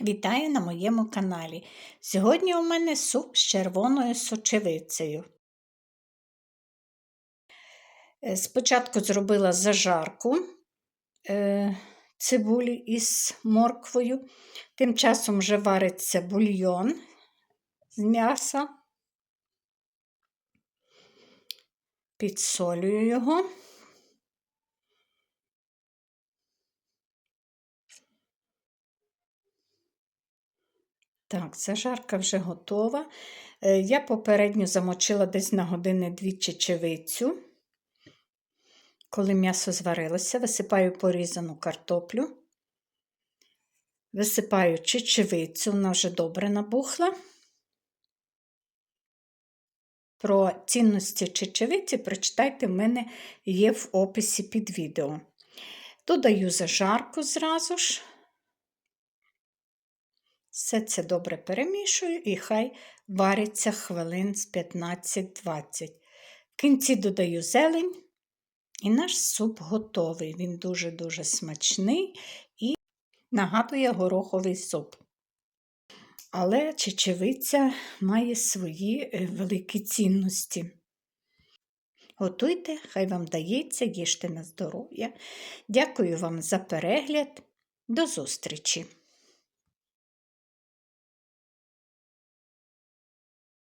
Вітаю на моєму каналі. Сьогодні у мене суп з червоною сочевицею. Е, Спочатку зробила зажарку е, цибулі із морквою. Тим часом вже вариться бульйон з м'яса. Підсолюю його. Так, зажарка вже готова. Е, Я попередньо замочила десь на години дві чечевицю. Коли м'ясо зварилося, висипаю порізану картоплю, висипаю чечевицю, вона вже добре набухла. Про цінності чечевиці прочитайте, в мене є в описі під відео. Додаю зажарку зразу ж. Все це добре перемішую і хай вариться хвилин з 15-20. В кінці додаю зелень, і наш суп готовий. Він дуже-дуже смачний і нагадує гороховий суп. Але чечевиця має свої е, великі цінності. Готуйте, хай вам дається, їжте на здоров'я. Дякую вам за перегляд. До зустрічі!